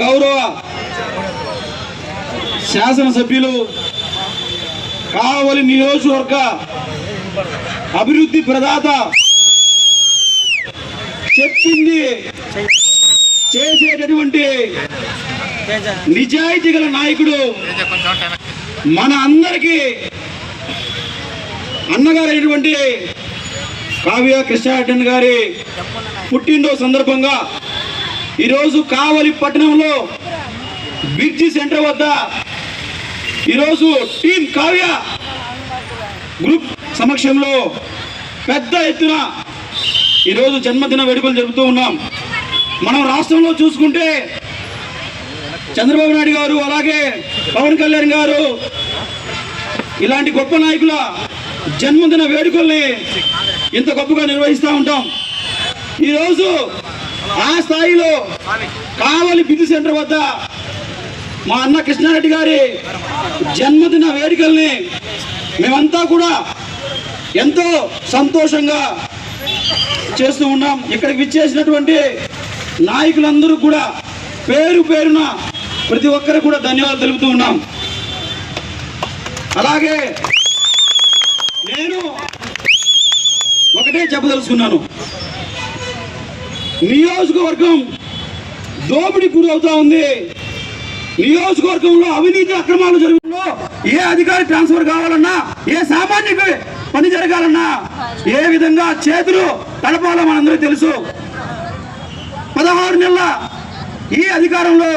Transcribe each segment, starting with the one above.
గౌరవ శాసనసభ్యులు కావలి నియోజకవర్గ అభివృద్ధి ప్రదాత చెప్పింది చేసేటటువంటి నిజాయితీ గల నాయకుడు మన అందరికీ అన్నగారైనటువంటి కావ్య కృష్ణారెడ్డి గారి పుట్టినరోజు సందర్భంగా ఈరోజు కావలి పట్టణంలో బిర్జి సెంటర్ వద్ద ఈరోజు టీం కావ్య గ్రూప్ సమక్షంలో పెద్ద ఎత్తున ఈరోజు జన్మదిన వేడుకలు జరుపుతూ ఉన్నాం. మనం రాష్ట్రంలో చూసుకుంటే చంద్రబాబు నాయుడు గారు అలాగే పవన్ కళ్యాణ్ గారు ఇలాంటి గొప్ప నాయకుల జన్మదిన వేడుకల్ని ఇంత గొప్పగా నిర్వహిస్తూ ఉంటాం. ఈరోజు ఆ స్థాయిలో కావలి బిద్దు సెంటర్ వద్ద మా అన్న కృష్ణారెడ్డి గారి జన్మదిన వేడుకల్ని మేమంతా కూడా ఎంతో సంతోషంగా చేస్తూ ఉన్నాం. ఇక్కడికి విచ్చేసినటువంటి నాయకులందరూ కూడా పేరు పేరున ప్రతి ఒక్కరికి కూడా ధన్యవాదాలు తెలుపుతూ ఉన్నాం. అలాగే నేను ఒకటే చెప్పదలుచుకున్నాను. నియోజకవర్గం దోపిడీ గురవుతా ఉంది. నియోజకవర్గంలో అవినీతి అక్రమాలు జరుగుతుందో ఏ అధికారి ట్రాన్స్ఫర్ కావాలన్నా ఏ సామాన్య పని జరగాలన్నా ఏ విధంగా చేతులు తడపాలో మనందరూ తెలుసు. పదహారు నెలల ఈ అధికారంలో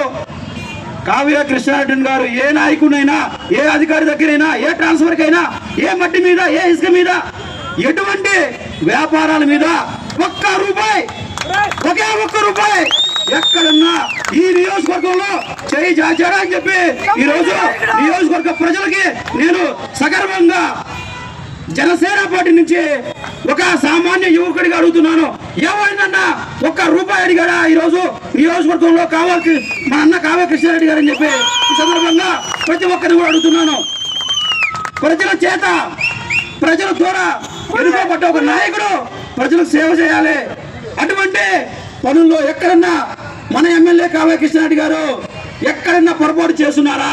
కావ్య కృష్ణారెడ్డి గారు ఏ నాయకునైనా ఏ అధికారి దగ్గరైనా ఏ ట్రాన్స్ఫర్కైనా ఏ మట్టి మీద ఏ ఇసుక మీద ఎటువంటి వ్యాపారాల మీద ఒక్క రూపాయి ఒకే ఒక్క రూపాయి ఎక్కడన్నా ఈ నియోజకవర్గంలో చేయి చాచాడా అని చెప్పి ఈ రోజు నియోజకవర్గ ప్రజలకి నేను సగర్వంగా జనసేన పార్టీ నుంచి ఒక సామాన్య యువకుడిగా అడుగుతున్నాను. ఏమైందన్నా ఒక్క రూపాయి అడిగాడా ఈ రోజు నియోజకవర్గంలో కావాలి మా అన్న కావ్య కృష్ణారెడ్డి గారు అని చెప్పి ఈ సందర్భంగా ప్రతి ఒక్కరిని కూడా అడుగుతున్నాను. ప్రజల చేత ప్రజల ద్వారా వెనుకబడ్డ ఒక నాయకుడు ప్రజలకు సేవ చేయాలి. ఉంటే పనుల్లో ఎక్కడన్నా మన ఎమ్మెల్యే కావ్య కృష్ణారెడ్డి గారు ఎక్కడన్నా పొరపాటు చేస్తున్నారా?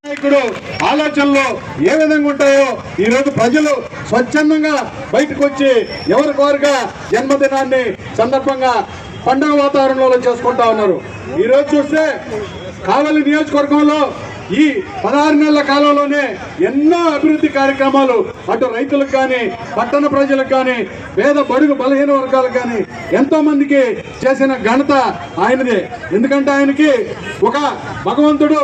నాయకుడు ఆలోచనలు ఏ విధంగా ఉంటాయో ఈ రోజు ప్రజలు స్వచ్ఛందంగా బయటకు వచ్చి ఎవరికి వారుగా జన్మదినాన్ని సందర్భంగా పండుగ వాతావరణంలో చేసుకుంటా ఉన్నారు. ఈ రోజు చూస్తే కావలి నియోజకవర్గంలో ఈ పదహారు నెలల కాలంలోనే ఎన్నో అభివృద్ధి కార్యక్రమాలు అటు రైతులకు కానీ పట్టణ ప్రజలకు కానీ పేద బడుగు బలహీన వర్గాలకు కానీ ఎంతో మందికి చేసిన ఘనత ఆయనదే. ఎందుకంటే ఆయనకి ఒక భగవంతుడు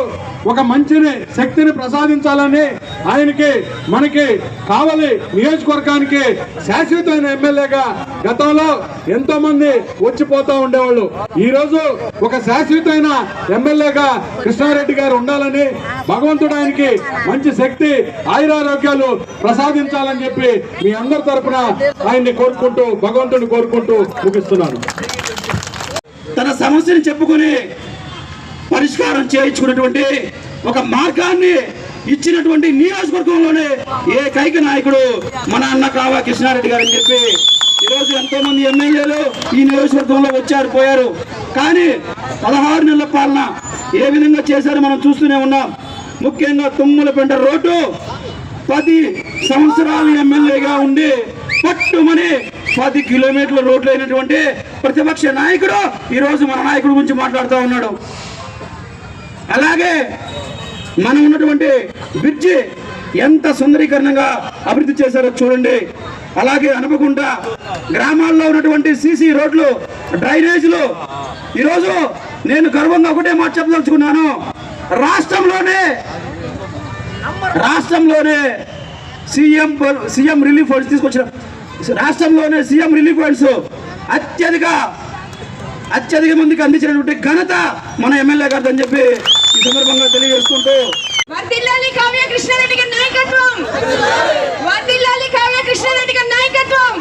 ఒక మంచిని శక్తిని ప్రసాదించాలని ఆయనకి మనకి కావలి నియోజకవర్గానికి శాశ్వతమైన ఎమ్మెల్యేగా గతంలో ఎంతో మంది వచ్చిపోతా ఉండేవాళ్ళు. ఈ రోజు ఒక శాశ్వతమైన ఎమ్మెల్యేగా కృష్ణారెడ్డి గారు ఉండాలని భగవంతుడు ఆయనకి మంచి శక్తి ఆయురారోగ్యాలు ప్రసాదించాలని చెప్పి మీ అందరి తరపున ఆయన్ని కోరుకుంటూ భగవంతుడిని కోరుకుంటూ ముగిస్తున్నాను. తన సమస్యను చెప్పుకొని పరిష్కారం చేయించుకున్నటువంటి ఒక మార్గాన్ని ఇచ్చినటువంటి నియోజకవర్గంలోనే ఏకైక నాయకుడు మన అన్న కావా కృష్ణారెడ్డి గారు అని చెప్పి ఈరోజు ఎంతో మంది ఎమ్మెల్యేలు ఈ నియోజకవర్గంలో వచ్చారు పోయారు. కానీ పదహారు నెలల పాలన ఏ విధంగా చేశారో మనం చూస్తూనే ఉన్నాం. ముఖ్యంగా తుమ్మలపెంట రోడ్డు పది సంవత్సరాలు ఎమ్మెల్యేగా ఉండి పట్టుమని పది కిలోమీటర్ల రోడ్లు అయినటువంటి ప్రతిపక్ష నాయకుడు ఈ రోజు మన నాయకుడు గురించి మాట్లాడుతూ ఉన్నాడు. అలాగే మనం ఉన్నటువంటి బ్రిడ్జి ఎంత సుందరీకరణంగా అభివృద్ధి చేశారో చూడండి. అలాగే అనుకుంటా గ్రామాల్లో ఉన్నటువంటి సీసీ రోడ్లు డ్రైనేజీలు. ఈరోజు నేను గర్వంగా ఒకటే మాట చెప్పదలుచుకున్నాను. రాష్ట్రంలోనే రాష్ట్రంలోనే సీఎం సీఎం రిలీఫ్ ఫండ్స్ తీసుకొచ్చిన రాష్ట్రంలోనే సీఎం రిలీఫ్ ఫండ్స్ అత్యధిక అత్యధిక మందికి అందించినటువంటి ఘనత మన ఎమ్మెల్యే గారు అని చెప్పి ఈ సందర్భంగా తెలియజేసుకుంటూ వర్ధిల్లాలి కావ్య కృష్ణారెడ్డి గారి నాయకత్వం వర్ధిల్లాలి కావ్య కృష్ణారెడ్డి గారి నాయకత్వం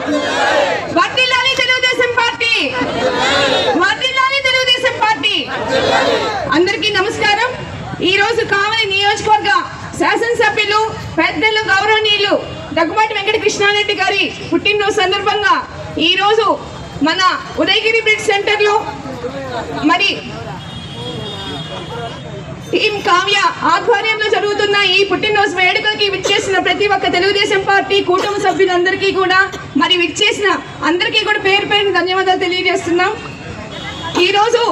వర్ధిల్లాలి తెలుగుదేశం పార్టీ వర్ధిల్లాలి తెలుగుదేశం పార్టీ అందరికీ నమస్కారం ఈ రోజు కావలి నియోజకవర్గ సభ్యులు పెద్దలు గౌరవనీయులు దగ్గుబాటి వెంకట కృష్ణారెడ్డి గారి పుట్టినరోజు సందర్భంగా ఈ రోజు మన ఉదయగిరి బ్రిడ్జ్ సెంటర్లో మరి టీం కావ్య ఆధ్వర్యంలో జరుగుతున్న ఈ పుట్టినరోజు వేడుకలకి విచ్చేసిన ప్రతి ఒక్క తెలుగుదేశం పార్టీ కూటమి సభ్యులందరికీ కూడా మరి విచ్చేసిన అందరికీ కూడా పేరు పేరు ధన్యవాదాలు తెలియజేస్తున్నాం. ఈ రోజు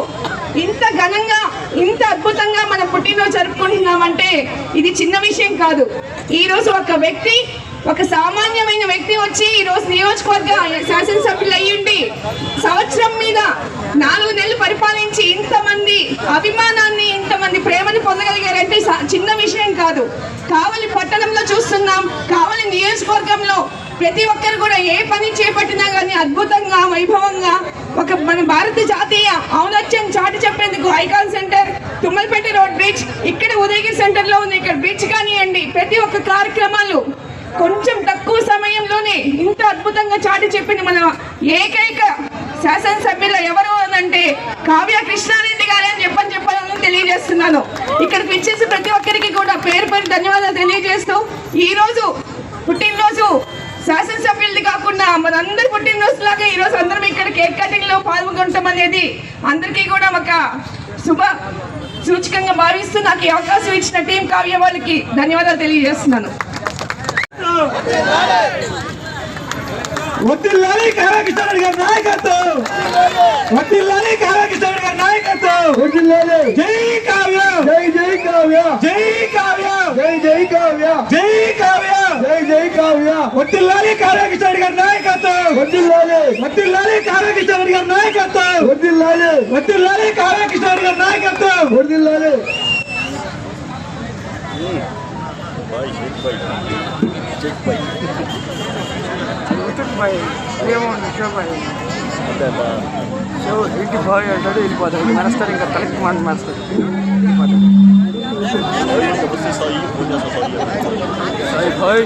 ఇంత ఘనంగా ఇంత అద్భుతంగా మనం పుట్టినరోజు జరుపుకుంటున్నామంటే ఇది చిన్న విషయం కాదు. ఈరోజు ఒక వ్యక్తి ఒక సామాన్యమైన వ్యక్తి వచ్చి ఈ రోజు నియోజకవర్గ శాసనసభ్యులు అయ్యుండి సంవత్సరం మీద నాలుగు నెలలు పరిపాలించి ఇంతమంది అభిమానాన్ని ఇంతమంది ప్రేమను పొందగలిగారంటే సా- చిన్న విషయం కాదు. కావలి పట్టణంలో చూస్తున్నాం కావలి నియోజకవర్గంలో ప్రతి ఒక్కరు కూడా ఏ పని చేపట్టినా కానీ అద్భుతంగా వైభవంగా ఒక మన భారత జాతీయ ఔనత్యం చాటి చెప్పేందుకు icon centre Tummalapeta road bridge ఇక్కడ ఉదయగిరి సెంటర్లో ఉంది. ఇక్కడ బ్రిడ్జ్ కానివ్వండి ప్రతి ఒక్క కార్యక్రమాలు కొంచెం తక్కువ సమయంలోనే ఇంత అద్భుతంగా చాటి చెప్పింది మన ఏకైక శాసనసభ్యులు ఎవరు అంటే కావ్య కృష్ణారెడ్డి గారే అని చెప్పని చెప్పాలని తెలియజేస్తున్నాను. ఇక్కడికి వచ్చేసి ప్రతి ఒక్కరికి కూడా పేరు పేరు ధన్యవాదాలు తెలియజేస్తూ ఈ రోజు పుట్టినరోజు శాసనసభ్యులది కాకుండా మనందరి పుట్టిన లాగా ఈ రోజు అందరం ఇక్కడ కేక్ కటింగ్లో పాల్గొంటాం అనేది అందరికీ కూడా ఒక శుభ సూచకంగా భావిస్తూ నాకు ఈ అవకాశం ఇచ్చిన టీం కావ్య వాళ్ళకి ధన్యవాదాలు తెలియజేస్తున్నాను. గారి నాయకత్వం. గారి. జై కావ్య. జై జై కావ్య. జై కావ్య. కావ్య వడ్డిల్లాలి కావ్యకృష్ణ గారి నాయకత్వం వడ్డిల్లాలి వడ్డిల్లాలి కావ్యకృష్ణ గారి నాయకత్వం వడ్డిల్లాలి వడ్డిల్లాలి కావ్యకృష్ణ గారి నాయకత్వం వడ్డిల్లాలి ఇంటి బాయ్ అంటాడు వెళ్ళిపోతాడు మరస్తాడు ఇంకా తలకి మాట మరస్తాడు సాయి భాయ్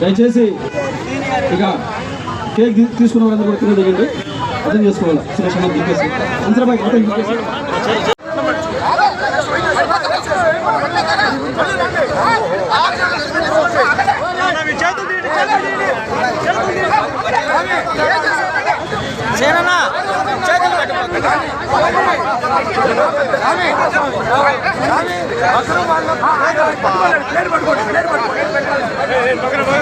దయచేసి ఇక కేక్ తీసుకున్న వాళ్ళందరూ కూడా తినదండి అర్థం చేసుకోవాలి. సురేష్ అన్న దిగేసి అంతరాబాయ్ దిగేసి చేతులు కట్టుకో